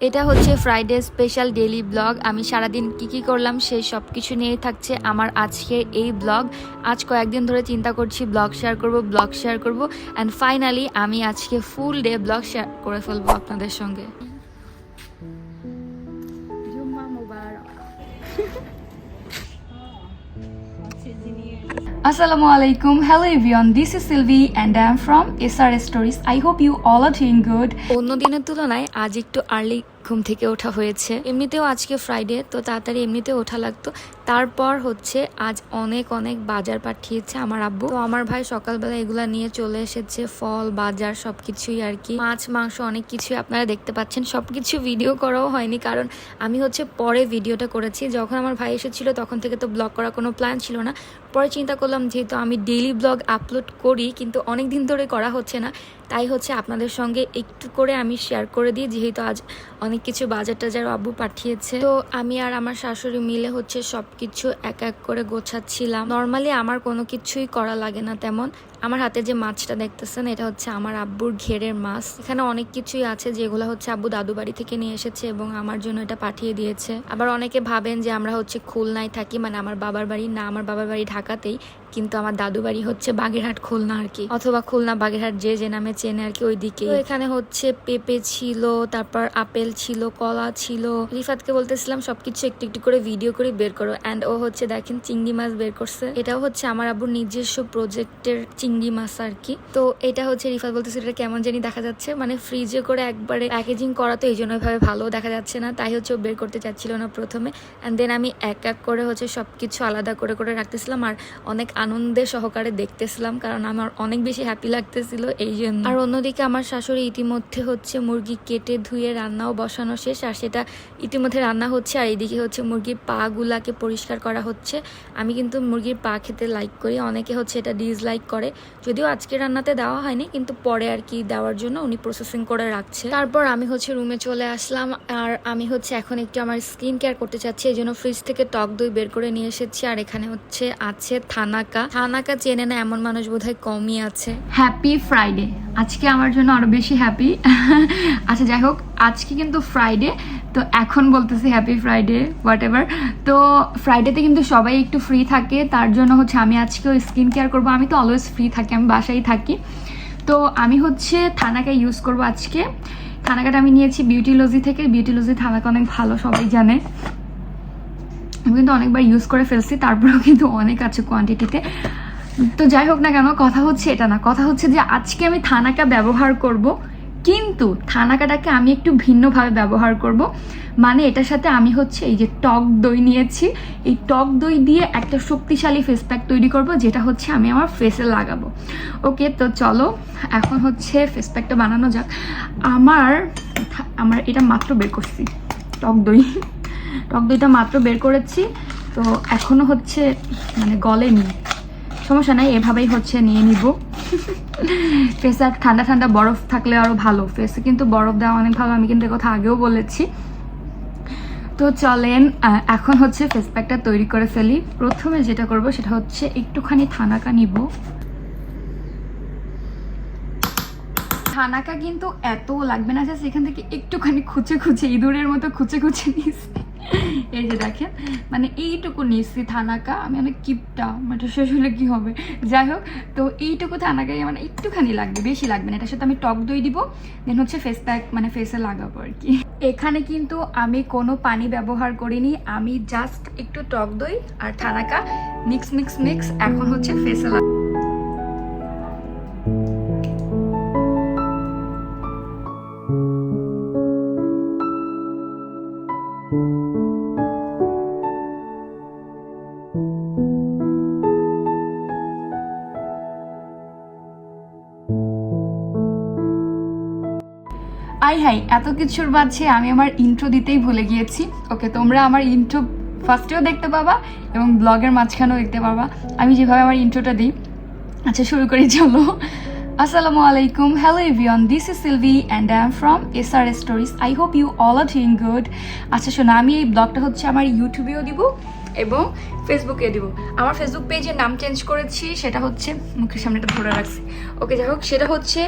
এটা হচ্ছে Friday special daily blog আমি সারাদিন কি কি করলাম সেই সব কিছু নিয়েই থাকছে আমার আজকে এই ব্লগ আজ কয়েকদিন ধরে চিন্তা করছি ব্লগ শেয়ার করব ব্লগ শেয়ার করব। অ্যান্ড ফাইনালি আমি আজকে ফুল ডে ব্লগ শেয়ার করে ফেলব আপনাদের সঙ্গে। Assalamu alaikum. Hello everyone. This is Sylvie and I am from SR Stories. I hope you all are doing good. অন্য দিনের তুলনায় আজ একটু আর্লি ঘুম থেকে ওঠা হয়েছে এমনিতেও আজকে ফ্রাইডে তো তাড়াতাড়ি এমনিতে ওঠা লাগতো তারপর হচ্ছে আজ অনেক অনেক বাজার পাঠিয়েছে আমার আব্বু। তো আমার ভাই সকালবেলা এগুলা নিয়ে চলে এসেছে, ফল, বাজার সবকিছুই আর কি। মাছ, মাংস অনেক কিছুই আপনারা দেখতে পাচ্ছেন। সবকিছু ভিডিও করাও হয়নি কারণ আমি হচ্ছে পরে ভিডিওটা করেছি। যখন আমার ভাই এসেছিল তখন থেকে তো ব্লগ করার কোনো প্ল্যান ছিল না। পরে চিন্তা করলাম যেহেতু আমি ডেইলি ব্লগ আপলোড করি, কিন্তু অনেক দিন ধরে করা হচ্ছে না। তাই হচ্ছে আপনাদের সঙ্গে একটু করে আমি শেয়ার করে দিই। যেহেতু আজ অনেক কিছু বাজার টাজার আব্বু পাঠিয়েছে। তো আমি আর আমার শাশুড়ি মিলে হচ্ছে সব কিছু এক এক করে গোছাচ্ছিলাম। নর্মালি আমার কোনো কিছুই করা লাগে না তেমন। আমার হাতে যে মাছটা দেখতেছেন, এটা হচ্ছে আমার আব্বুর ঘেরের মাছ। এখানে অনেক কিছুই আছে, যেগুলো হচ্ছে আব্বু দাদু বাড়ি থেকে নিয়ে এসেছে এবং আমার জন্য এটা পাঠিয়ে দিয়েছে। আবার অনেকে ভাবেন যে আমরা হচ্ছে খুলনায় থাকি মানে আমার বাবার বাড়ি না, আমার বাবার বাড়ি ঢাকাতেই, কিন্তু আমার দাদু বাড়ি হচ্ছে বাগেরহাট, খুলনা আর কি। অথবা খুলনা, বাগেরহাট যে যে নামে চেনে আর কি ওই দিকে এখানে হচ্ছে পেঁপে ছিল, তারপর আপেল ছিল, কলা ছিল। রিফাতকে বলতেছিলাম, সবকিছু একটু একটু করে ভিডিও করে বের করো। অ্যান্ড ও হচ্ছে দেখেন, চিংড়ি মাছ বের করছে। এটাও হচ্ছে আমার আব্বুর নিজস্ব প্রজেক্টের চিংড়ি মাছ আর কি তো এটা হচ্ছে রিফাত বলতেছে, এটা কেমন জানি দেখা যাচ্ছে। মানে ফ্রিজে করে একবারে প্যাকেজিং করা তো এই জন্য ভাবে ভালো দেখা যাচ্ছে না, তাই হচ্ছে বের করতে চাচ্ছিল না প্রথমে। অ্যান্ড দেন আমি এক এক করে হচ্ছে সব কিছু আলাদা করে করে রাখতেছিলাম আর অনেক আনন্দে সহকারে দেখতেছিলাম, কারণ আমার অনেক বেশি হ্যাপি লাগতেছিল এই জন্য। আর অন্যদিকে আমার শাশুড়ি ইতিমধ্যে হচ্ছে মুরগি কেটে ধুয়ে রান্নাও বসানো শেষ, আর সেটা ইতিমধ্যে রান্না হচ্ছে, আর এইদিকে হচ্ছে মুরগির পা গুলাকে পরিষ্কার করা হচ্ছে। আমি কিন্তু মুরগির পা খেতে লাইক করি, অনেকে হচ্ছে এটা ডিসলাইক করে। যদিও আজকে রান্নাতে দেওয়া হয়নি, কিন্তু পরে আর কি দেওয়ার জন্য উনি প্রসেসিং করে রাখছে। তারপর আমি হচ্ছে রুমে চলে আসলাম, আর আমি হচ্ছে এখন একটু আমার স্কিন কেয়ার করতে চাচ্ছি, এই জন্য ফ্রিজ থেকে টক দই বের করে নিয়ে এসেছি, আর এখানে হচ্ছে আছে থানাকা। থানাকা চেনে না এমন মানুষ বোধহয় কমই আছে। হ্যাপি ফ্রাইডে আজকে আমার জন্য আরও বেশি হ্যাপি আচ্ছা যাই হোক, আজকে কিন্তু ফ্রাইডে তো এখন বলতেছি হ্যাপি ফ্রাইডে হোয়াট এভার তো ফ্রাইডেতে কিন্তু সবাই একটু ফ্রি থাকে, তার জন্য হচ্ছে আমি আজকেও স্কিন কেয়ার করব। আমি তো অলওয়েজ ফ্রি থাকি, আমি বাসায় থাকি। তো আমি হচ্ছে থানাকা ইউজ করব আজকে। থানাকাটা আমি নিয়েছি বিউটিলজি থেকে। বিউটিলজি থানাকা অনেক ভালো, সবাই জানে। আমি কিন্তু অনেকবার ইউজ করে ফেলছি, তারপরেও কিন্তু অনেক আছে কোয়ান্টিটিতে তো যাই হোক না কেন, কথা হচ্ছে এটা না। কথা হচ্ছে যে আজকে আমি থানাকা ব্যবহার করব। কিন্তু থানাকাটাকে আমি একটু ভিন্নভাবে ব্যবহার করব। মানে এটার সাথে আমি হচ্ছে এই যে টক দই নিয়েছি। এই টক দই দিয়ে একটা শক্তিশালী ফেস প্যাক তৈরি করব, যেটা হচ্ছে আমি আমার ফেসে লাগাবো। ওকে, তো চলো, এখন হচ্ছে ফেস প্যাকটা বানানো যাক। আমার আমার এটা মাত্র বের করছি, টক দই। টক দইটা মাত্র বের করেছি। তো এখনও হচ্ছে মানে গলেনি। সমস্যা নাই, এভাবেই হচ্ছে, নিয়ে নিব। ফেসে আর ঠান্ডা ঠান্ডা বরফ থাকলে আরও ভালো। ফেসে কিন্তু বরফ দেওয়া অনেক ভালো, আমি কিন্তু কথা আগেও বলেছি। তো চলেন এখন হচ্ছে ফেস প্যাকটা তৈরি করে ফেলি। প্রথমে যেটা করব সেটা হচ্ছে একটুখানি থানাকা নিব। থানাকা কিন্তু এত লাগবে না যে সেখান থেকে একটুখানি খুচে খুচে, ইঁদুরের মতো খুচে খুচে নিচ্ছি এই যে দেখেন মানে এইটুকু নিচ্ছি থানাকা, আমি অনেক কিপটা মানে শেষ হলে কি হবে? যাই হোক, তো এইটুকু থানাকাই মানে একটুখানি লাগবে, বেশি লাগবে না। এটার সাথে আমি টক দই দিব, দেন হচ্ছে ফেস প্যাক মানে ফেসে লাগাবো আর কি। এখানে কিন্তু আমি কোনো পানি ব্যবহার করিনি, আমি জাস্ট একটু টক দই আর থানাকা মিক্স মিক্স মিক্স এখন হচ্ছে ফেসে লাগাবো আই হাই এত কিছুর মাঝে আমি আমার ইন্ট্রো দিতেই ভুলে গিয়েছি। ওকে তোমরা আমার ইন্ট্রো ফার্স্টেও দেখতে পাবা এবং ব্লগের মাঝখানেও দেখতে পাবা। আমি যেভাবে আমার ইন্ট্রোটা দিই। আচ্ছা শুরু করি, চলো। আসসালামু আলাইকুম। Hello everyone this is Silvi and I am from S R stories I hope you all are doing good আচ্ছা শোনো, আমি এই ব্লগটা হচ্ছে আমার ইউটিউবেও দিব এবং ফেসবুকে দিব। আমার ফেসবুক পেজের নাম চেঞ্জ করেছি, সেটা হচ্ছে, মুখের সামনে এটা ধরে রাখছি। ওকে যাই হোক, সেটা হচ্ছে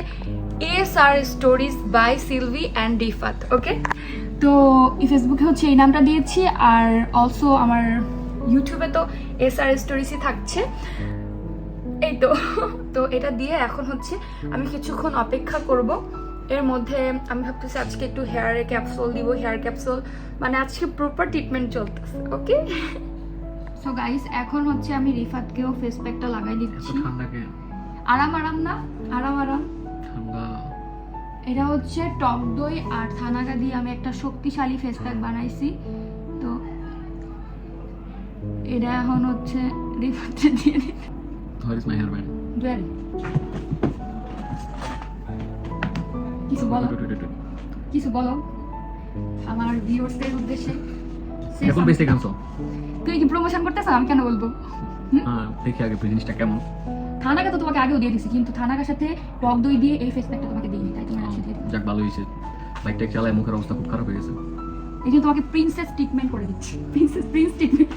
S R stories by Silvi and Rifat okay তো ফেসবুকে হচ্ছে এই নামটা দিয়েছি আর অলসো আমার ইউটিউবে তো এস আর স্টোরিজই থাকছে। এই তো তো এটা দিয়ে এখন হচ্ছে আমি কিছুক্ষণ অপেক্ষা করব। এর মধ্যে আমি ভাবতেছি আজকে একটু হেয়ারে ক্যাপসুল দিব হেয়ার ক্যাপসুল মানে আজকে প্রপার ট্রিটমেন্ট চলতেছে ওকে সো গাইস এখন হচ্ছে আমি রিফাতকেও ফেস প্যাকটা লাগাই দিচ্ছি। আরাম আরাম না? আরাম আরাম। ঠান্ডা। এটা হচ্ছে টক দই আর থানাকা দিয়ে আমি একটা শক্তিশালী ফেস প্যাক বানাইছি। তো এটা এখন হচ্ছে রিফাতকে দিয়ে where is my hair band Jewel কিছু বলো? কিছু বলো? আমার ভিউয়ার্সদের উদ্দেশ্যে। এখন বেশি কানছো তুই কি প্রমোশন করতেছ? আমি কেন বলব? হ্যাঁ দেখি আগে জিনিসটা কেমন। থানাকা তো তোমাকে আগেও দিয়ে দিছি কিন্তু থানাকার সাথে টক দই দিয়ে এই ফেস প্যাকটা তোমাকে দিইনি তাই যাক ভালো হয়েছে। বাইক টাইক চালায় মুখের অবস্থা খুব খারাপ হয়ে গেছে। এই জন্য তোমাকে প্রিন্সেস ট্রিটমেন্ট করে দিচ্ছি। প্রিন্সেস প্রিন্স ট্রিটমেন্ট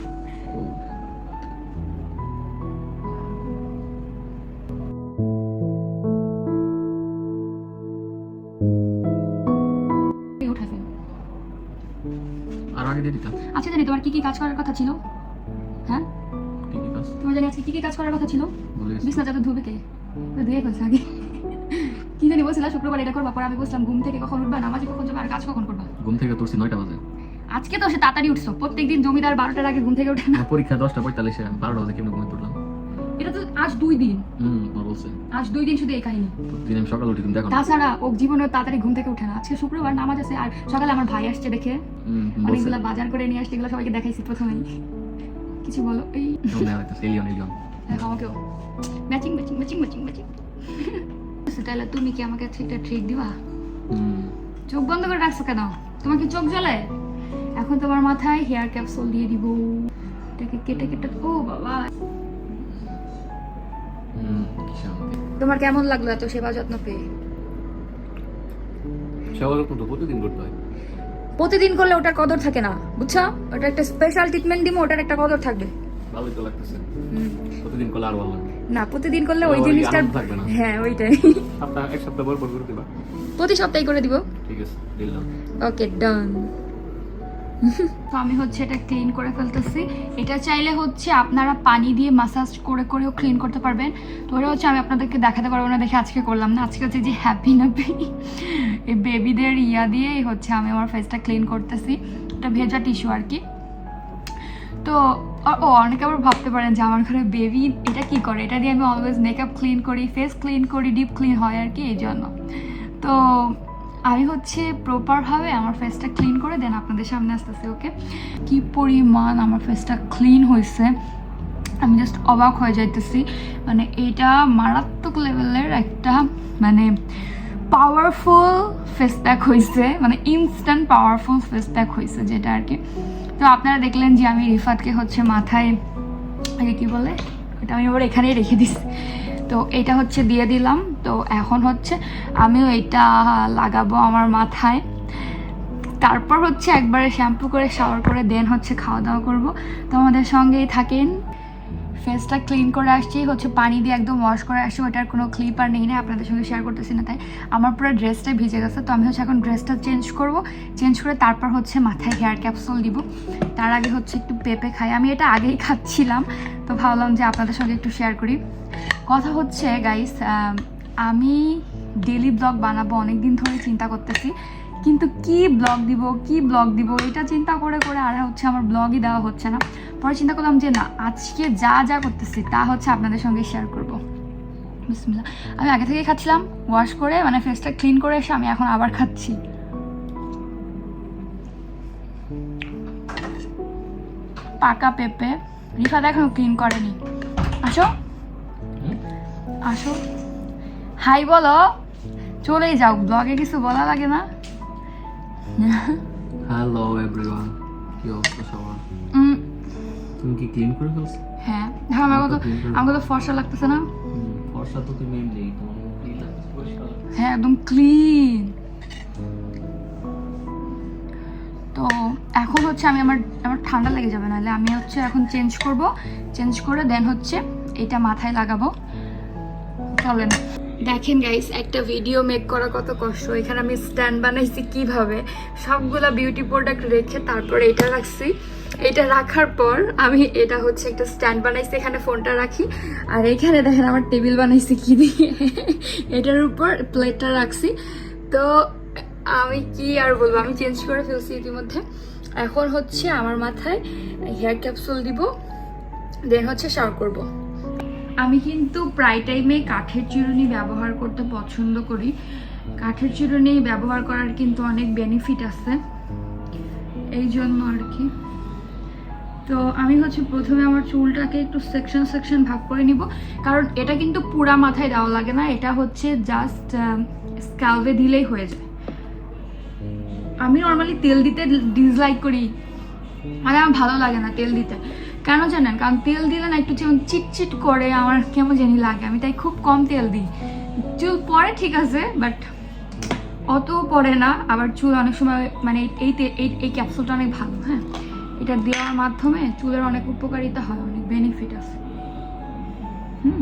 আর আগে দিয়ে দিতাম। আচ্ছা জানি তোমার কি কি কাজ করার কথা ছিল? হ্যাঁ? কি কি কাজ? তোমার জানি আজকে কি কি কাজ করার কথা ছিল। বিছনা যাতে ধুবে কে? ধুয়ে ফেলছে আগে। জানি বলছিলা শুক্রবার এটা করবা পরে আমি বলছিলাম ঘুম থেকে কখন উঠবা নামাজে কখন যাবে আর কাজ কখন করবা? ঘুম থেকে তোরছি নয়টা বাজে। আজকে তো সে তাড়াতাড়ি উঠছো প্রত্যেকদিন জমিদার বারোটার আগে ঘুম থেকে ওঠে না। পরীক্ষা দশটা পঁয়তাল্লিশে বারোটা বাজে কেমন ঘুমিয়ে পড়লাম? এটা তো আজ দুই দিন। হুম বলছে। আজ দুই দিন শুধু এই কাহিনী। প্রতিদিন আমি সকালে উঠি তুমি দেখো তাছাড়া ও জীবনে তাড়াতাড়ি ঘুম থেকে উঠে না। আজকে শুক্রবার নামাজ আছে আর সকালে আমার ভাই আসছে দেখে। অনেকগুলো বাজার করে নিয়ে আসছে এগুলো সবাইকে দেখাইছি প্রথমেই। কিছু বলো? এই দেখো আমাকেও। Matching matching matching matching matching. তাহলে তুমি কি আমাকে একটা ট্রিট দিবা? চোখ বন্ধ করে রাখছো কেন? তোমার কি চোখ জ্বলে? এখন তোমার মাথায় হেয়ার ক্যাপসুল দিয়ে দিব। এটাকে কেটে কেটে ও বাবা। তোমার কেমন লাগল এত সেবা যত্ন পেয়ে? সেবা যত্ন তো প্রতিদিন করতে হয়। প্রতিদিন করলে ওটার কদর থাকে না বুঝছ? ওটা একটা স্পেশাল ট্রিটমেন্ট দিব ওটার একটা কদর থাকবে। ভালোই তো লাগতেছে। প্রতিদিন করলে আরও ভালো লাগবে না প্রতিদিন করলে ওই না। হ্যাঁ ওইটাই। সপ্তাহ এক সপ্তাহ পর পর করে দিবা। প্রতি সপ্তাহে করে দিব। ঠিক আছে দিলাম ওকে ডান তো আমি হচ্ছে এটা ক্লিন করে ফেলতেছি। এটা চাইলে হচ্ছে আপনারা পানি দিয়ে মাসাজ করে করেও ক্লিন করতে পারবেন। তো ওটা হচ্ছে আমি আপনাদেরকে দেখাতে পারব না দেখে আজকে করলাম না। আজকে হচ্ছে যে হ্যাপি নাপি এই বেবিদের ইয়া দিয়েই হচ্ছে আমি আমার ফেসটা ক্লিন করতেছি। এটা ভেজা টিস্যু আর কি। তো ও- অনেকে আবার ভাবতে পারেন যে আমার ঘরে বেবি এটা কি করে? এটা দিয়ে আমি অলওয়েজ মেকআপ ক্লিন করি ফেস ক্লিন করি ডিপ ক্লিন হয় আর কি, এই জন্য। তো আমি হচ্ছে প্রপারভাবে আমার ফেসটা ক্লিন করে দেন আপনাদের সামনে আসতেছি ওকে কি পরিমাণ আমার ফেসটা ক্লিন হয়েছে, আমি জাস্ট অবাক হয়ে যাইতেছি। মানে এটা মারাত্মক লেভেলের একটা মানে পাওয়ারফুল ফেস প্যাক হয়েছে মানে ইনস্ট্যান্ট পাওয়ারফুল ফেস প্যাক হয়েছে যেটা আর কি। তো আপনারা দেখলেন যে আমি রিফাতকে হচ্ছে মাথায় আগে কি বলে? এটা আমি আবার এখানেই রেখে দিছি তো এটা হচ্ছে দিয়ে দিলাম। তো এখন হচ্ছে আমিও এটা লাগাবো আমার মাথায়। তারপর হচ্ছে একবারে শ্যাম্পু করে শাওয়ার করে দেন হচ্ছে খাওয়া দাওয়া করব। তো আমাদের সঙ্গেই থাকেন ফেসটা ক্লিন করে আসছি। হচ্ছে পানি দিয়ে একদম ওয়াশ করে আসছি। ওটার কোনো ক্লিপ আর নেই না, আপনাদের সঙ্গে শেয়ার করতেছি না, তাই আমার পুরো ড্রেসটাই ভিজে গেছে। তো আমি হচ্ছে এখন ড্রেসটা চেঞ্জ করব। চেঞ্জ করে তারপর হচ্ছে মাথায় হেয়ার ক্যাপসুল দিব। তার আগে হচ্ছে একটু পেঁপে খাই। আমি এটা আগেই খাচ্ছিলাম। তো ভাবলাম যে আপনাদের সঙ্গে একটু শেয়ার করি। কথা হচ্ছে গাইস আমি ডেলি ব্লগ বানাবো অনেক দিন ধরে চিন্তা করতেছি। কিন্তু কি ব্লগ দিব, কি ব্লগ দিব? এটা চিন্তা করে করে আর হচ্ছে আমার ব্লগই দেওয়া হচ্ছে না। পরে চিন্তা করলাম যে না, আজকে যা যা করতেছি, তা হচ্ছে আপনাদের সঙ্গে শেয়ার করব। বিসমিল্লাহ। আমি আগে থেকেই খাচ্ছিলাম ওয়াশ করে মানে ফেসটা ক্লিন করে এসে আমি এখন আবার খাচ্ছি। পাকা পেঁপে, রিফাত এখনও ক্লিন করেনি। আসো। আসো। হাই বলো, চলেই যাও। ব্লগে কিছু বলা লাগে না। হ্যালো এভরিওয়ান কি অবস্থা সবার? তুমি কি ক্লিন করে ফেলছো? হ্যাঁ। হ্যাঁ আমাকে তো আমাকে তো ফর্সা লাগতেছে না? ফর্সা তো তুমি এমনি তোমার। হ্যাঁ একদম ক্লিন তো এখন হচ্ছে আমি আমার আমার ঠান্ডা লেগে যাবে নাহলে আমি হচ্ছে এখন চেঞ্জ করব। চেঞ্জ করে দেন হচ্ছে এটা মাথায় লাগাবো। চলেন। দেখেন গাইস একটা ভিডিও মেক করা কত কষ্ট। এখানে আমি স্ট্যান্ড বানাইছি কীভাবে? সবগুলা বিউটি প্রোডাক্ট রেখে তারপরে এটা রাখছি। এটা রাখার পর আমি এটা হচ্ছে একটা স্ট্যান্ড বানাইছি, এখানে ফোনটা রাখি। আর এখানে দেখেন আমার টেবিল বানাইছি কি দিয়ে? এটার উপর প্লেটটা রাখছি। তো আমি কি আর বলব, আমি চেঞ্জ করে ফেলছি ইতিমধ্যে। এখন হচ্ছে আমার মাথায় হেয়ার ক্যাপসুল দিব দেন হচ্ছে শাওয়ার করব। আমি কিন্তু প্রায় টাইমে কাঠের চিরুনি ব্যবহার করতে পছন্দ করি। কাঠের চিরুনি ব্যবহার করার কিন্তু অনেক বেনিফিট আছে। এই জন্য আর কি তো আমি হচ্ছে প্রথমে আমার চুলটাকে একটু সেকশন সেকশন ভাগ করে নিব। কারণ এটা কিন্তু পুরা মাথায় দেওয়া লাগে না, এটা হচ্ছে জাস্ট স্ক্যালভে দিলেই হয়ে যায়। আমি নর্মালি তেল দিতে ডিসলাইক করি। মানে আমার ভালো লাগে না তেল দিতে। কেন জানেন? কারণ তেল দিলে না একটু যেমন চিটচিট করে, আমার কেমন জানি লাগে। আমি তাই খুব কম তেল দিই। চুল পরে ঠিক আছে বাট অত পরে না। আবার চুল অনেক সময় মানে এই এই ক্যাপসুলটা অনেক ভালো হ্যাঁ? এটা দেওয়ার মাধ্যমে চুলের অনেক উপকারিতা হয়, অনেক বেনিফিট আছে। হুম?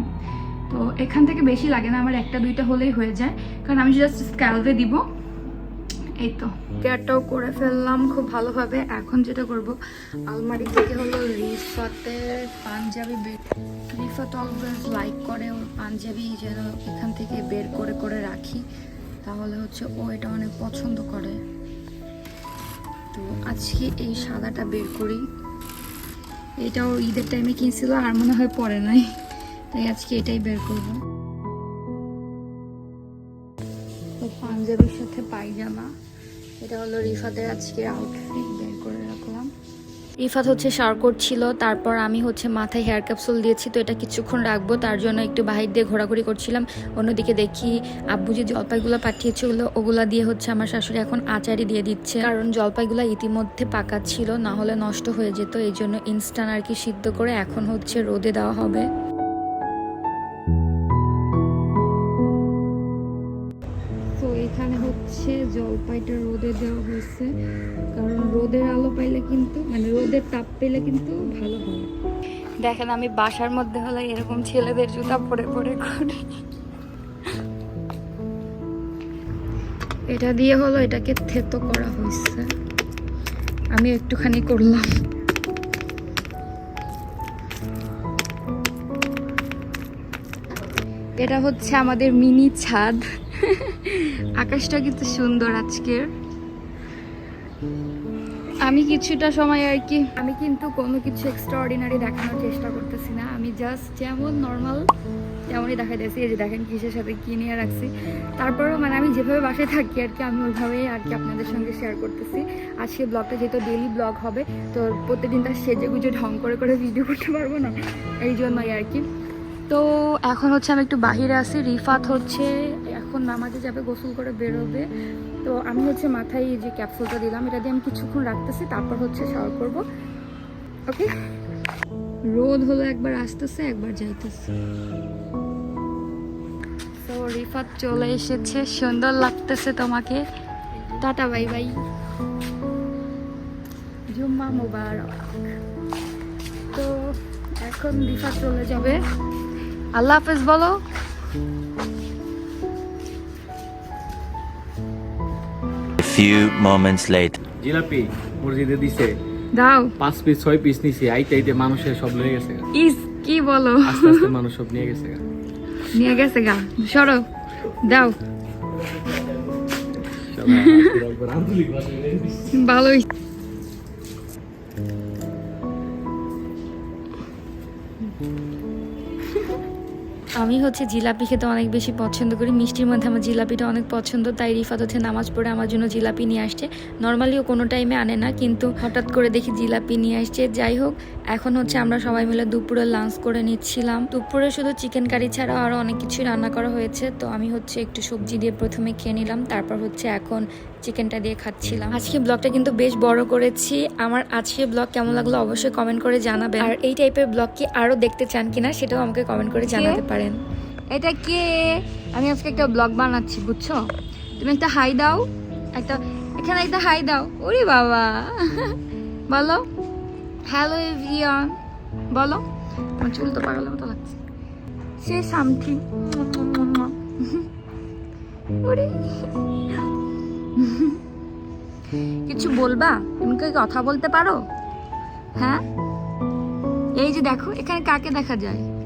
তো এখান থেকে বেশি লাগে না, আমার একটা, দুইটা হলেই হয়ে যায়। কারণ আমি জাস্ট স্ক্যালভে দিব। এই তো। কেয়ারটাও করে ফেললাম খুব ভালোভাবে। এখন যেটা করব, আলমারি থেকে হলো রিফাতের পাঞ্জাবি বের রিফাত অলওয়েজ লাইক করে ওর পাঞ্জাবি যেন এখান থেকে বের করে করে রাখি। তাহলে হচ্ছে ও এটা অনেক পছন্দ করে। তো আজকে এই সাদাটা বের করি। এটাও ঈদের টাইমে কিনছিল, আর মনে হয় পরে নাই। তাই আজকে এটাই বের করব। পাঞ্জাবির সাথে পায়জামা। এটা হলো রিফাতের আজকের আউটফিট বের করে রাখলাম। রিফাত হচ্ছে শাওয়ার করছিল তারপর আমি হচ্ছে মাথায় হেয়ার ক্যাপসুল দিয়েছি তো এটা কিছুক্ষণ রাখব তার জন্য একটু বাহির দিয়ে ঘোরাঘুরি করছিলাম। অন্যদিকে দেখি আব্বু যে জলপাইগুলো পাঠিয়েছিল ওগুলা দিয়ে হচ্ছে আমার শাশুড়ি এখন আচারি দিয়ে দিচ্ছে। কারণ জলপাইগুলো ইতিমধ্যে পাকা ছিল না হলে নষ্ট হয়ে যেত এই জন্য ইনস্ট্যান্ট আর কি সিদ্ধ করে এখন হচ্ছে রোদে দেওয়া হবে। জলপাইটা রোদে দেওয়া হয়েছে। কারণ রোদের আলো পাইলে কিন্তু মানে রোদের তাপ পেলে কিন্তু ভালো হয়। দেখেন আমি বাসার মধ্যে হলে এরকম ছেলেদের জুতা পরে পরে করি। এটা দিয়ে হলো এটাকে থেতো করা হয়েছে। আমি একটুখানি করলাম। এটা হচ্ছে আমাদের মিনি ছাদ। আকাশটা কিন্তু সুন্দর আজকের। আমি কিছুটা সময় আর কি আমি কিন্তু কোনো কিছু এক্সট্রা অর্ডিনারি দেখানোর চেষ্টা করতেছি না। আমি জাস্ট যেমন নর্মাল তেমনই দেখাইতেছি এই যে দেখেন কিসের সাথে কি নিয়ে রাখছি। তারপরেও মানে আমি যেভাবে বাসায় থাকি আর কি, আমি ওইভাবেই আর কি আপনাদের সঙ্গে শেয়ার করতেছি। আজকে ব্লগটা যেহেতু ডেলি ব্লগ হবে, তো প্রত্যেকদিন তার সেজে গুজে ঢং করে করে ভিডিও করতে পারব না, এই জন্যই আর কি। তো এখন হচ্ছে আমি একটু বাহিরে আছি। রিফাত হচ্ছে এখন নামাজে যাবে, গোসল করে বেরোবে। তো আমি হচ্ছে মাথায় যে ক্যাপসুলটা দিলাম, এটা দিয়ে আমি কিছুক্ষণ রাখতেছি, তারপর হচ্ছে শাওয়ার করব। ওকে রোদ হলো একবার আসতেছে, একবার যাইতেছে। তো রিফাত চলে এসেছে, সুন্দর লাগতেছে তোমাকে। Tata, bye bye. জুম্মা মোবারক। তো, এখন রিফাত চলে যাবে। আল্লাহ হাফেজ, বলো। Few moments later. জিলাপি মসজিদে দিছে। দাও। পাঁচ পিস ছয় পিস নিছি আইতে আইতে মানুষের সব লয়ে গেছে। ইস কি বলো? আস্তে আস্তে মানুষ সব নিয়ে গেছে। নিয়ে গেছে গা। সরো দাও। ভালোই। আমি হচ্ছে জিলাপি খেতে অনেক বেশি পছন্দ করি। মিষ্টির মধ্যে আমার জিলাপিটা অনেক পছন্দ তাই রিফাত হচ্ছে নামাজ পড়ে আমার জন্য জিলাপি নিয়ে আসছে। নর্মালিও কোনো টাইমে আনে না কিন্তু হঠাৎ করে দেখি জিলাপি নিয়ে আসছে। যাই হোক এখন হচ্ছে আমরা সবাই মিলে দুপুরে লাঞ্চ করে নিচ্ছিলাম। দুপুরে শুধু চিকেন কারি ছাড়াও আরও অনেক কিছুই রান্না করা হয়েছে। তো আমি হচ্ছে একটু সবজি দিয়ে প্রথমে খেয়ে নিলাম তারপর হচ্ছে এখন চিকেনটা দিয়ে খাচ্ছিলাম। আজকে ব্লগটা কিন্তু বেশ বড় করেছি। আমার আজকে ব্লগ কেমন লাগল অবশ্যই কমেন্ট করে জানাবেন। আর এই টাইপের ব্লগ কি আরও দেখতে চান কিনা সেটাও আমাকে কমেন্ট করে জানাতে পারেন। এটা কে? আমি আজকে একটা ব্লগ বানাচ্ছি, বুঝছ? তুমি একটা হাই দাও, একটা, এখানে একটা হাই দাও। ওরে বাবা। বলো। হ্যালো এভরিওয়ান বলো। আমার চুল তো পাগলের মতো লাগছে। সে সামথিং ওরে। কিছু বলবা? তুমি কি কথা বলতে পারো? হ্যাঁ? এই যে দেখো, এখানে কাকে দেখা যায়?